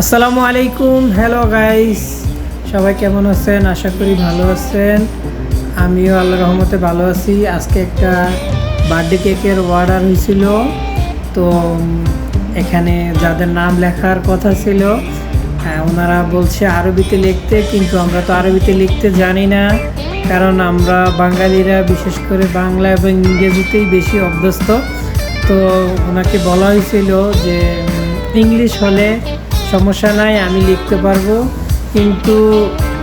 আসসালামু আলাইকুম। Hello guys সবাই কেমন আছেন? আশা করি ভালো আছেন। আমিও আল্লাহ রহমতে ভালো আছি। আজকে একটা বার্থডে কেকের অর্ডার হয়েছিল। তো এখানে যাদের নাম লেখার কথা ছিল হ্যাঁ, ওনারা বলছে আরবিতে লিখতে কিন্তু আমরা তো আরবিতে লিখতে জানি না। কারণ আমরা বাঙালিরা বিশেষ করে বাংলা এবং ইংরেজিতেই বেশি অভ্যস্ত। তো ওনাকে বলা হয়েছিল যে ইংলিশ হলে সমস্যা নাই, আমি লিখতে পারব। কিন্তু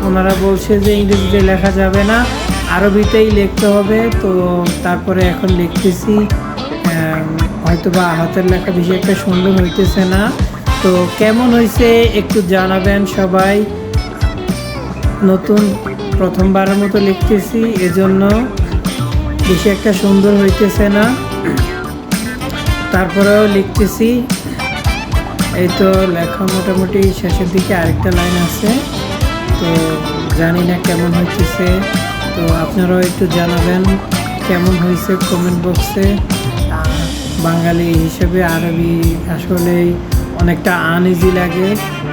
ওনারা বলছে যে ইংরেজিতে লেখা যাবে না, আরবিতেই লিখতে হবে। তো তারপরে এখন লিখতেছি হয়তো বা হাতের লেখা বেশি একটা সুন্দর হইতেছে না। তো কেমন হয়েছে একটু জানাবেন সবাই। নতুন প্রথমবারের মতো লিখতেছি, এজন্য বেশি একটা সুন্দর হইতেছে না। তারপরেও লিখতেছি। এই তো লেখা মোটামুটি শেষের দিকে আরেকটা লাইন আছে। তো জানি না কেমন হইতেছে। তো আপনারাও একটু জানাবেন কেমন হয়েছে কমেন্ট বক্সে বাঙালি হিসেবে আরবি আসলেই অনেকটা আনইজি লাগে।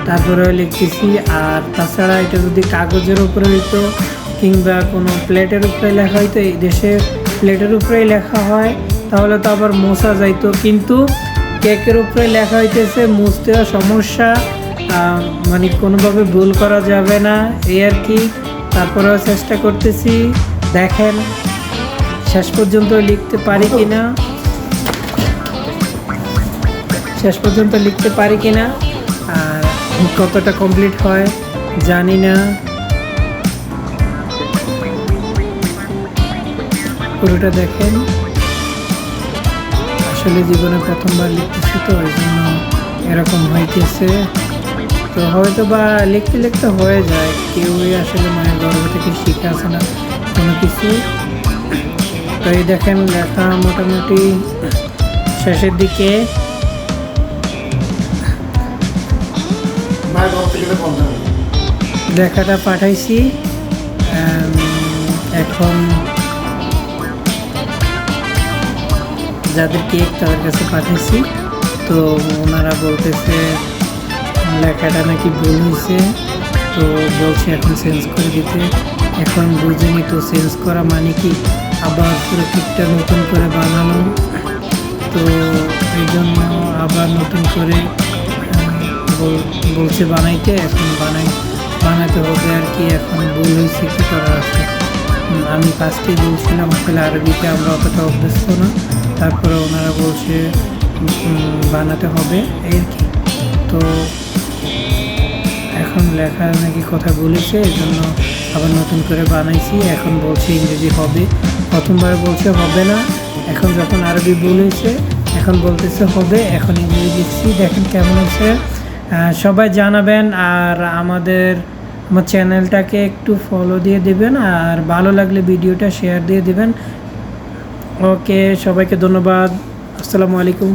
তারপরেও লিখতেছি, আর তাছাড়া এটা যদি কাগজের উপরে হইতো কিংবা কোনো প্লেটের উপরে লেখা হইতো, এই দেশে প্লেটের উপরেই লেখা হয়, তাহলে তো আবার মোছা যাইতো। কিন্তু কেকের উপরে লেখা হইতেছে মুছতেও সমস্যা মানে কোনোভাবে ভুল করা যাবে না। এই আর কি। তারপরেও চেষ্টা করতেছি। দেখেন, শেষ পর্যন্ত লিখতে পারি কি না শেষ পর্যন্ত লিখতে পারি কি না আর কতটা কমপ্লিট হয়, জানি না। পুরোটা দেখেন। আসলে জীবনে প্রথমবার লিখতেছি তো ওই জন্য এরকম হইতেছে। তো হয়তো বা লিখতে লিখতে হয়ে যায় কেউই আসলে মায়ের গর্ভ থেকে শিখে আসে না কোনো কিছু। তো এই দেখেন লেখা মোটামুটি শেষের দিকে। লেখাটা পাঠাইছি। এখন যাদের কেক তাদের কাছে পাঠাইছি তো ওনারা বলতেছে, লেখাটা নাকি ভুল হয়েছে, তো বলছে এখন চেঞ্জ করে দিতে। এখন বুঝিনি তো চেঞ্জ করা মানে কি? আবার পুরো কেকটা নতুন করে বানানো। তো এই জন্য আবার নতুন করে বল- বলছে বানাইতে, এখন বানাই, বানাতে হবে আর কি, এখন ভুল হয়েছে, কি করার আছে? আমি ফার্স্টেই বলছিলাম আসলে আরবিতে আমরা অতটা অভ্যস্ত না। তারপরে ওনারা বলছে বানাতে হবে। এর কি। তো এখন লেখা নাকি কথা বলেছে এই জন্য আবার নতুন করে বানাইছি। এখন বলছে ইংরেজি হবে। প্রথমবার বলছে হবে না। এখন যখন আরবি বলেছে এখন বলতেছে হবে। এখন ইংরেজি লিখছি দেখেন কেমন আহ, সবাই জানাবেন আর আমাদের আমার চ্যানেলটাকে একটু ফলো দিয়ে দেবেন আর ভালো লাগলে ভিডিওটা শেয়ার দিয়ে দেবেন। ওকে সবাইকে ধন্যবাদ। আসসালামু আলাইকুম।